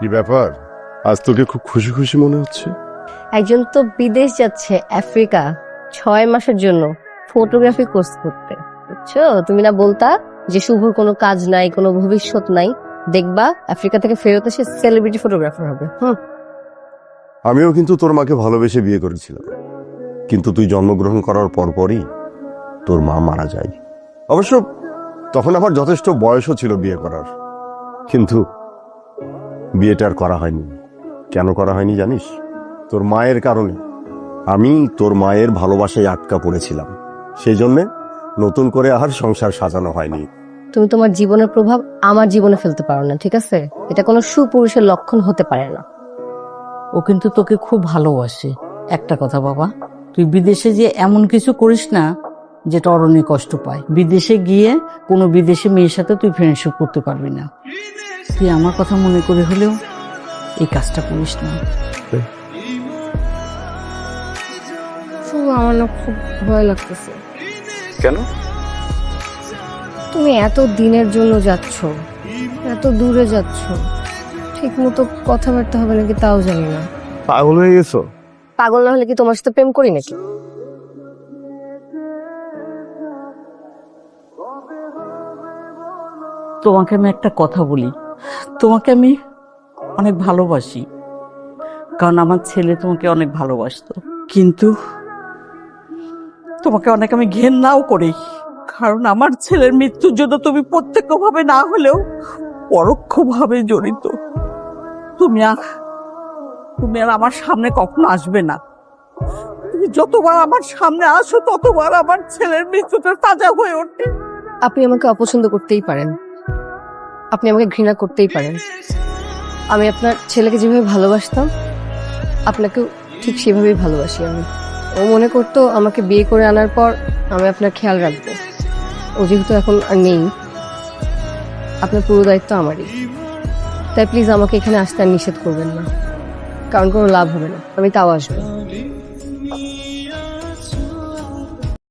কি ব্যাপার? আজ তোকে খুব খুশি খুশি মনে হচ্ছে? একজন তো বিদেশ যাচ্ছে আফ্রিকা ছয় মাসের জন্য ফটোগ্রাফি কোর্স করতে। বুঝছ? তুমি না বলতা যে শুভর কোনো কাজ নাই কোনো ভবিষ্যৎ নাই। দেখবা আফ্রিকা থেকে ফেরত এসে সেলিব্রিটি ফটোগ্রাফার হবে হুম। আমিও কিন্তু তোর মাকে ভালোবেসে বিয়ে করেছিলাম। কিন্তু তুই জন্মগ্রহণ করার পরপরই তোর মা মারা যায়। অবশ্য তখন আমার যথেষ্ট বয়সও ছিল বিয়ে করার। কিন্তু বিয়েটা আর করা হয়নি। কেন করা হয়নি জানিস? তোর মায়ের কারণে। আমি তোর মায়ের ভালোবাসায় আটকা পড়েছিলাম। সেই জন্যে নতুন করে আর সংসার সাজানো হয়নি। তুমি তোমার জীবনের প্রভাব আমার জীবনে ফেলতে পারো না ঠিক আছে? এটা কোনো সুপুরুষের লক্ষণ হতে পারে না। ও কিন্তু তোকে খুব ভালোবাসে। একটা কথা বাবা তুই বিদেশে যে এমন কিছু করিস না যেটা অরণ্যে কষ্ট পায়। বিদেশে গিয়ে কোনো বিদেশি মেয়ের সাথে তুই ফ্রেন্ডশিপ করতে পারবি না। তুই আমার কথা মনে করে হলেও এই কাজটা করিস না। আমার না খুব ভয় লাগতেছে। কেন? তুমি এত দিনের জন্য যাচ্ছ এত দূরে যাচ্ছ ঠিক মতো কথাবার্তা হবে নাকি তাও জানি না। পাগল হয়ে গেছো? পাগল না হলে কি তোমার সাথে প্রেম করি নাকি? তোমাকে আমি একটা কথা বলি। তোমাকে আমি অনেক ভালোবাসি। কারণ আমার ছেলে তোমাকে অনেক ভালোবাসত। কিন্তু তোমাকে অনেক আমি ঘেন্নাও করি। কারণ আমার ছেলের মৃত্যুর জন্য তুমি প্রত্যক্ষভাবে না হলেও পরোক্ষভাবে জড়িত। তুমি আর তুমি আর আমার সামনে কখনো আসবে না। তুমি যতবার আমার সামনে আসো, ততবার আমার ছেলের মৃত্যুটা তাজা হয়ে ওঠে। আপনি আমাকে অপছন্দ করতেই পারেন। আপনি আমাকে ঘৃণা করতেই পারেন। আমি আপনার ছেলেকে যেভাবে ভালোবাসতাম, আপনাকেও ঠিক সেভাবেই ভালোবাসি আমি। ও মনে করতো আমাকে বিয়ে করে আনার পর আমি আপনার খেয়াল রাখব। ও যেহেতু এখন আর নেই, আপনার পুরো দায়িত্ব আমারই। তাই প্লিজ আমাকে এখানে আসতে আর নিষেধ করবেন না। কারণ কোনো লাভ হবে না। আমি তাও আসব।